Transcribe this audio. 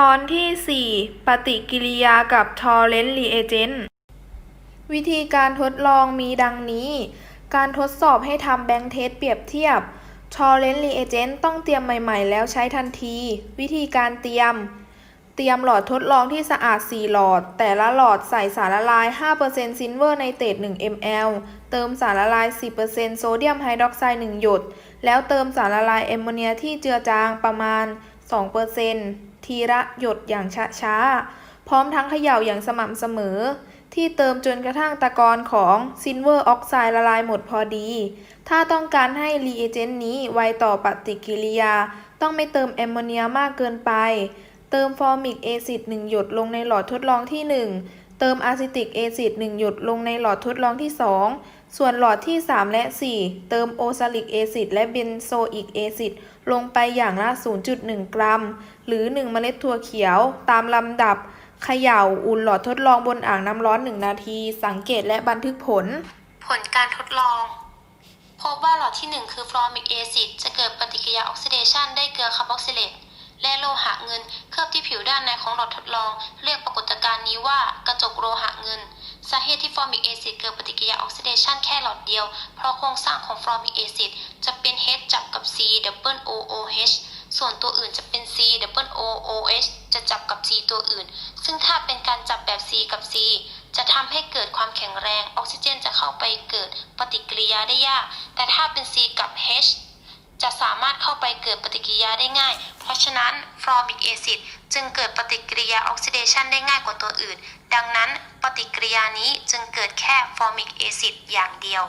ตอนที่ 4 ปฏิกิริยากับทอร์เรนต์รีเอเจนต์วิธีการทดลองมีดังนี้ การทดสอบให้ทำแบงค์เทสเปรียบเทียบทอร์เรนต์รีเอเจนต์ต้องเตรียมใหม่ ๆ แล้วใช้ทันที วิธีการเตรียม เตรียมหลอดทดลองที่สะอาด 4 หลอด แต่ละหลอดใส่สารละลาย 5%ซิลเวอร์ไนเตรต1 ml เติมสารละลาย 10%โซเดียมไฮดรอกไซด์1หยด แล้วเติมสารละลายแอมโมเนียที่เจือจางประมาณ 2%ทีละหยดอย่างช้าๆ พร้อมทั้งเขย่าอย่างสม่ำเสมอ ที่เติมจนกระทั่งตะกอนของซิลเวอร์ออกไซด์ละลายหมดพอดี ถ้าต้องการให้รีเอเจนต์นี้ไวต่อปฏิกิริยา ต้องไม่เติมแอมโมเนียมากเกินไป เติมฟอร์มิกแอซิด1หยดลงในหลอดทดลองที่ 1 เติมอะซิติกแอซิด1หยดลงในหลอดทดลองที่ 2 ส่วนหลอดที่ 3 และ 4 เติมโอซาลิกแอซิดและเบนโซอิกแอซิดลงไปอย่างละ 0.1 กรัม หรือ 1 เมล็ดถั่วเขียวตามลำดับเขย่าอุ่นหลอดทดลองบนอ่างน้ำร้อน 1 นาที สังเกตและบันทึกผล ผลการทดลอง พบว่าหลอดที่ 1 คือฟลอร์มิกแอซิดจะเกิดปฏิกิริยาออกซิเดชันได้เกลือคาร์บอกซิเลตและโลหะเงินเคลือบที่ผิวด้านในของหลอดทดลอง เรียกปรากฏ การนี้ว่ากระจกโลหะเงิน สาเหตุที่ฟอร์มิกแอซิดเกิดปฏิกิริยาออกซิเดชันแค่หลอดเดียว เพราะโครงสร้างของฟอร์มิกแอซิดจะเป็น H จับกับ C double O O H ส่วนตัวอื่นจะเป็น C double O O H จะจับกับ C ตัวอื่น ซึ่งถ้าเป็นการจับแบบ C กับ C จะทำให้เกิดความแข็งแรง ออกซิเจนจะเข้าไปเกิดปฏิกิริยาได้ยาก แต่ถ้าเป็น C กับ H จะสามารถเข้าไปเกิดปฏิกิริยาได้ง่าย เพราะฉะนั้นฟอร์มิกแอซิด จึงเกิดปฏิกิริยาออกซิเดชันได้ง่ายกว่าตัวอื่น ดังนั้นปฏิกิริยานี้จึงเกิดแค่ฟอร์มิกแอซิดอย่างเดียว